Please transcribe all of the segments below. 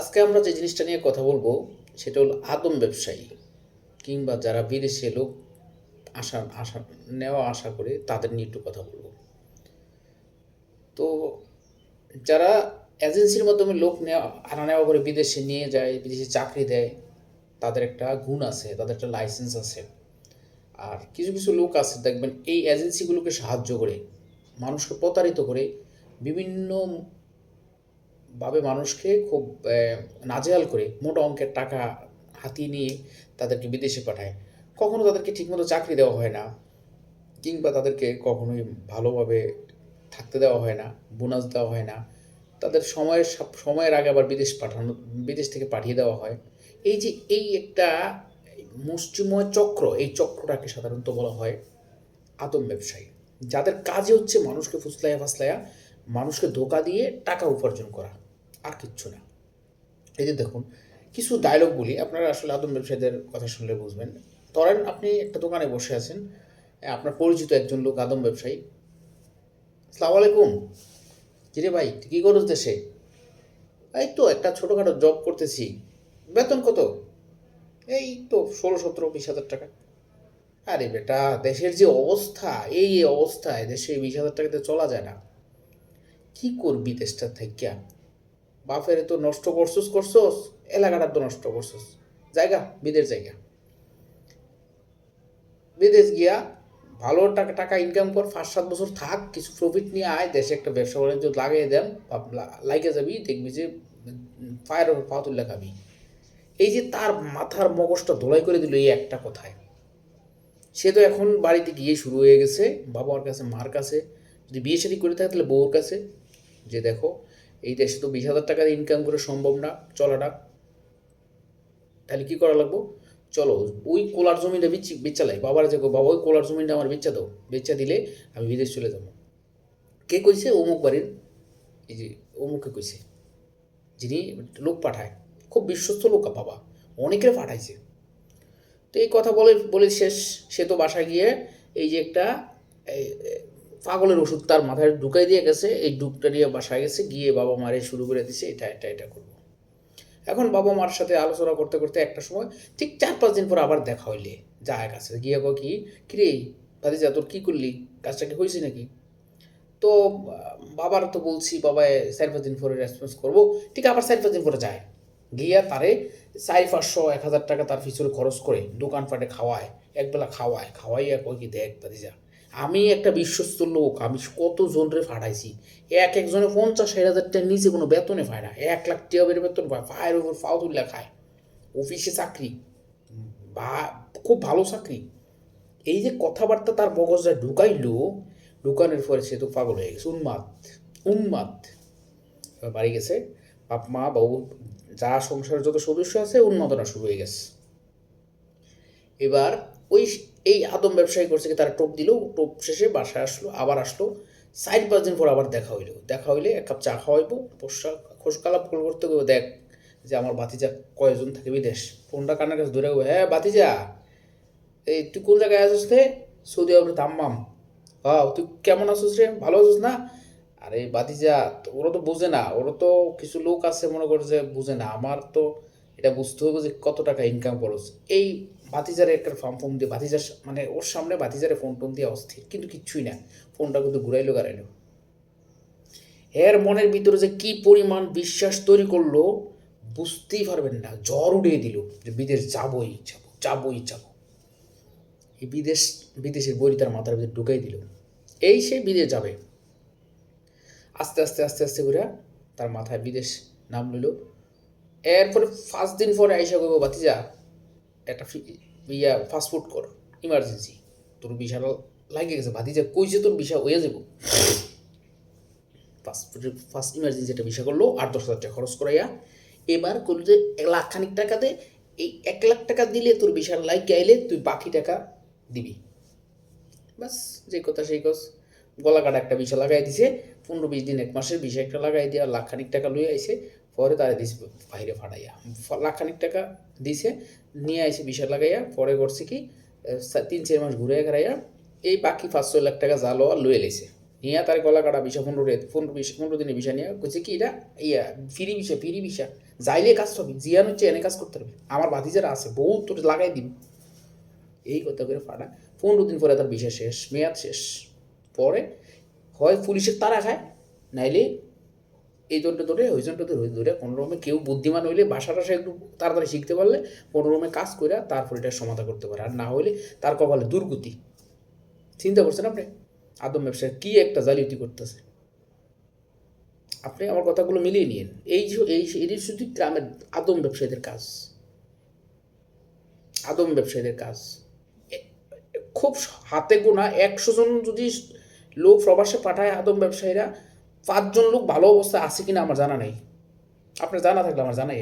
আজকে আমরা যে জিনিসটা নিয়ে কথা বলব, সেটা হলো আদম ব্যবসায়ী কিংবা যারা বিদেশে লোক আশা আশা, নেওয়া আশা করে তাদের নিয়ে একটু কথা বলব। তো যারা এজেন্সির মাধ্যমে লোক নেওয়া, আনা নেওয়া করে বিদেশে নিয়ে যায়, বিদেশে চাকরি দেয়, তাদের একটা গুণ আছে, তাদের একটা লাইসেন্স আছে। আর কিছু কিছু লোক আছে, দেখবেন এই এজেন্সিগুলোকে সাহায্য করে, মানুষকে প্রতারিত করে বিভিন্ন ভাবে মানুষকে খুব আহ, নাজেহাল করে মোটা অঙ্কের টাকা হাতিয়ে নিয়ে তাদেরকে বিদেশে পাঠায়। কখনো তাদেরকে ঠিকমতো চাকরি দেওয়া হয় না কিংবা তাদেরকে কখনোই ভালোভাবে থাকতে দেওয়া হয় না বোনাস দেওয়া হয় না। তাদের সময়ের সময়ের আগে আবার বিদেশ পাঠানো বিদেশ থেকে পাঠিয়ে দেওয়া হয়। এই যে এই একটা মুষ্টিময় চক্র এই চক্রটাকে সাধারণত বলা হয় আদম ব্যবসায়ী। যাদের কাজে হচ্ছে মানুষকে ফুসলাইয়া ফাসলাইয়া মানুষকে ধোকা দিয়ে টাকা উপার্জন করা, আর কিচ্ছু না। এই যে দেখুন, কিছু ডায়লগ বলি, আপনারা আসলে আদম ব্যবসায়ীদের কথা শুনলে বুঝবেন। ধরেন আপনি একটা দোকানে বসে আছেন আপনার পরিচিত একজন লোক, আদম ব্যবসায়ী। আসসালামু আলাইকুম। কিরে ভাই, কী করছ দেশে? এই তো একটা ছোটোখাটো জব করতেছি। বেতন কত? এই তো ষোলো, সতেরো, বিশ হাজার টাকা। আরে বেটা, দেশের যে অবস্থা, এই অবস্থায় দেশে বিশ হাজার টাকাতে চলা যায় না। কি করবি দেশটা থেকে? বাপের তো নষ্ট করছস করছস, এলাকাটা তো নষ্ট করছস। জায়গা, বিদেশ জায়গা। বিদেশ গিয়া ভালো টাকা টাকা ইনকাম কর, পাঁচ, সাত বছর থাক, কিছু প্রফিট নিয়ে আয়, দেশে একটা ব্যবসা বাণিজ্য লাগিয়ে দেন লাইকে যাবি, দেখবি যে ফায়ার ওপর পা তুলে খাবি। এই যে তার মাথার মগজটা ধোলাই করে দিল এই একটা কথায়। সে তো এখন বাড়িতে গিয়ে শুরু হয়ে গেছে বাবার কাছে, মার কাছে। যদি বিয়ে শাদী করে থাকে তাহলে বউর কাছে। যে দেখো, এই দেশে তো বিশ হাজার টাকা ইনকাম করে সম্ভব না চলাটা। তাহলে কী করা লাগবো? চলো, ওই কোলার জমিটা বিচ্ছি বেচালাই বাবার যে বাবা, ওই কোলার জমিটা আমার বেচা দাও। বেচা দিলে আমি বিদেশ চলে যাব। কে কইছে? অমুক বাড়ির, এই যে অমুকে কইছে, যিনি লোক পাঠায়। খুব বিশ্বস্ত লোক বাবা, অনেকের পাঠাইছে। তো এই কথা বলে বলে শেষ। সে তো বাসায় গিয়ে এই যে একটা পাগলের ওষুধ তার মাথায় ঢুকাই দিয়ে গেছে, এই ডুবটা নিয়ে বাসায় গেছে, গিয়ে বাবা মারে শুরু করে দিছে, এটা এটা এটা করব। এখন বাবা মার সাথে আলোচনা করতে করতে একটা সময় ঠিক চার, পাঁচ দিন পর আবার দেখা হইলে যায় কাছে। গিয়ে কো কি, কিরে, ভাতিজা, তোর কী করলি? কাজটা কি হয়েছে নাকি? তো, বাবার তো বলছি, বাবা চার, পাঁচ দিন পরে রেসপন্স করব। ঠিক আবার চার, পাঁচ দিন পরে যায়। গিয়া তারে চার পাঁচশো এক হাজার টাকা তার পিছনে খরচ করে দোকানপাটে খাওয়ায়, একবেলা খাওয়ায়, খাওয়াইয়া কই কি, দেখ, ভাতিজা আমি একটা বিশ্বস্ত লোক, আমি কত জনরে ফাটাইছি? এক একজনে পঞ্চাশ, ষাট হাজার টাকার নিচে কোনো বেতনে না। এক লাখ টাকা বের বেতন পায়, পায়ের ওপর তুলে খায়। অফিসে চাকরি, বা খুব ভালো চাকরি। এই যে কথাবার্তা তার মগজটা ঢুকাইলো, ঢুকানোর পরে সে তো পাগল হয়ে গেছে। উন্মাদ উন্মাদ। বাড়ি গেছে, বাপ, মা বাবু যা সংসারের যত সদস্য আছে, উন্মাদনা শুরু হয়ে গেছে। এবার ওই এই আদম ব্যবসায়ী করছে কি, তারা টোপ দিল, টোপ শেষে বাসায় আসলো, আবার আসলো। চার পাঁচ দিন পর আবার দেখা হইল। দেখা হইলে এক কাপ চা খাওয়াইবো, পোশাক খোসকালাপ কল করতে গেবো দেখ যে আমার বাতিজা কয়জন থাকে বিদেশ। ফোনটা কানের কাছে ধরে গেবো হ্যাঁ বাতিজা এই তুই কোন জায়গায় আছিস রে? সৌদি আরবে তাম্মাম। হ্যাঁ তুই কেমন আছিস রে? ভালো আছিস না? আরে বাতিজা ওরা তো বোঝে না। ওরা তো কিছু লোক আছে মনে করে যে বুঝে না। আমার তো এটা বুঝতে হবে যে কত টাকা ইনকাম করছ এই বাতিজারে একটা ফর্ম ফর্ম দিয়ে বাতিজার মানে ওর সামনে বাতিজারে ফোন টোন দিয়ে অস্থির, কিন্তু কিচ্ছুই না। ফোনটা কিন্তু ঘুরাইলো গাড়াইলো এর মনের ভিতরে যে কি পরিমাণ বিশ্বাস তৈরি করল, বুঝতেই পারবেন না। জ্বর উড়িয়ে দিল যে বিদেশ যাবই, যাব যাবই, যাব। এই বিদেশ, বিদেশের বই তার মাথার ভিতরে ঢুকাই দিল। এই সে বিদেশ যাবে। আস্তে আস্তে আস্তে আস্তে করে তার মাথায় বিদেশ নাম নিল এরপরে ফার্স্ট দিন পরে আইসা করব বাতিজা একটা ইয়া ফাস্টফুড কর ইমার্জেন্সি তোর বিশাল লাগে গেছে। ভাতিজা কইছে তোর বিষা হয়ে যাব ফাস্টফুডের ফার্স্ট ইমার্জেন্সি একটা বিষয় করল আট দশ হাজার টাকা খরচ করাইয়া এবার করল যে, এক লাখ খানিক টাকা দে। এই এক লাখ টাকা দিলে তোর বিশাল লাইক আইলে তুই বাকি টাকা দিবি। বাস যে কথা সেই কস গলা কাটা একটা বিষয় লাগাই দিছে, পনেরো বিশ দিন, এক মাসের বিষয় একটা লাগাই দিয়ে লাখ খানিক টাকা লই আইছে। পরে তারা দিছে বাইরে ফাটাইয়া। লাখ খানিক টাকা দিছে, নিয়ে আইছে বিষয় লাগাইয়া, পরে করছে কি তিন, চার মাস ঘুরে ঘুরাইয়া এই বাকি পাঁচ ছয় লাখ টাকা জাল আর লয়ে লেছে নিয়ে তার গলা কাটা বিষা পনেরো রে পনেরো বিশ পনেরো দিনে বিষা নিয়ে কইছে কি, এটা ইয়া, ফিরি বিষা ফিরি বিষা যাইলে কাজ হবে, জিয়ান হচ্ছে এনে কাজ করতে হবে। আমার ভাতিজারা আছে, বহুত তোর লাগাই দিন এই কথা করে ফাটা, পনেরো দিন পরে তার বিষা শেষ, মেয়াদ শেষ। পরে হয় পুলিশের তারা খায়, নাইলে এই জনটা ধরে, ওই জনটা ধরে, ওই ধরে, কোনো রকমে কেউ বুদ্ধিমান হইলে বাসা টাসা একটু তাড়াতাড়ি শিখতে পারলে কোনো রকমে কাজ করে তারপর এটা সমাধা করতে পারে। আর না হলে তার কপালে দুর্গতি। চিন্তা করছেন আপনি? আদম ব্যবসায় কী একটা জালিয়াতি করতেছে? আপনি আমার কথাগুলো মিলিয়ে নিন এই যে, এই এটি শুধু গ্রামের আদম ব্যবসায়ীদের কাজ। আদম ব্যবসায়ীদের কাজ। খুব হাতে গোনা একশো জন যদি লোক প্রবাসে পাঠায় আদম ব্যবসায়ীরা পাঁচজন লোক ভালো অবস্থায় আছে কিনা আমার জানা নেই। আপনার জানা থাকলে আমার জানাই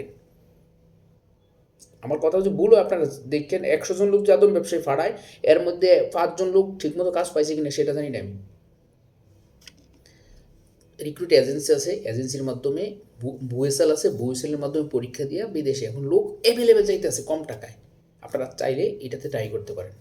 আমার কথা হচ্ছে ভুল আপনারা দেখেন, একশো জন লোক যে আদম ব্যবসায়ী ফাড়ায়, এর মধ্যে পাঁচজন লোক ঠিকমতো কাজ পাইছে কিনা সেটা জানি না আমি। রিক্রুট এজেন্সি আছে এজেন্সির মাধ্যমে বুয়েসাল আছে বুয়েসালের মাধ্যমে পরীক্ষা দিয়ে বিদেশে এখন লোক অ্যাভেলেবেল চাইতে আছে কম টাকায়। আপনারা চাইলে এটাতে ট্রাই করতে পারেন।